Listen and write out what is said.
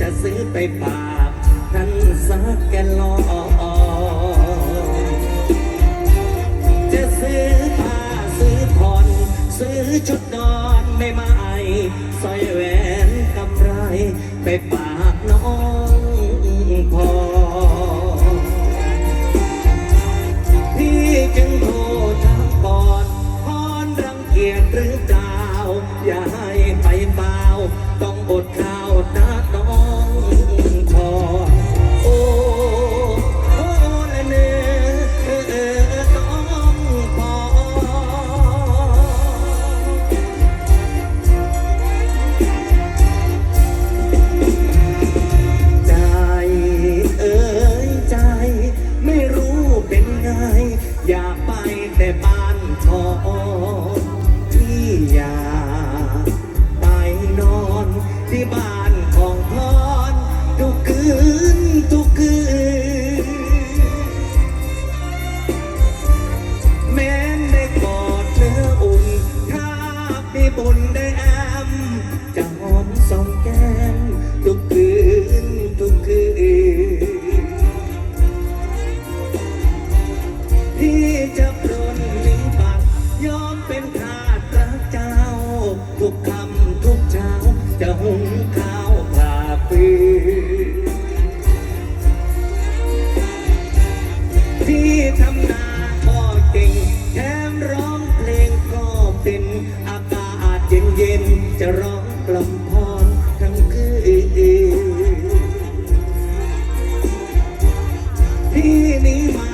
จะซื้อไปฝากท่านสักแกลอจะซื้อผ้าซื้อผ่อนซื้อชุดนอนไม่ใหม่สร้อยแหวนกำไรไปฝากน้องพอพี่จึงโทรถามก่อนพรรังเกียจหรือ มีบุญได้แอมจะหอมสองแก้มทุกคืนทุกคืนพี่จะปรนลิ้นปักยอมเป็นทาสรักเจ้า ทุกคำทุกเช้า จะหุงข้าวผ่าปืนที่ทำ ย็นเย็นๆจะร้องกล่อมพรทั้งคืนพี่นี้มา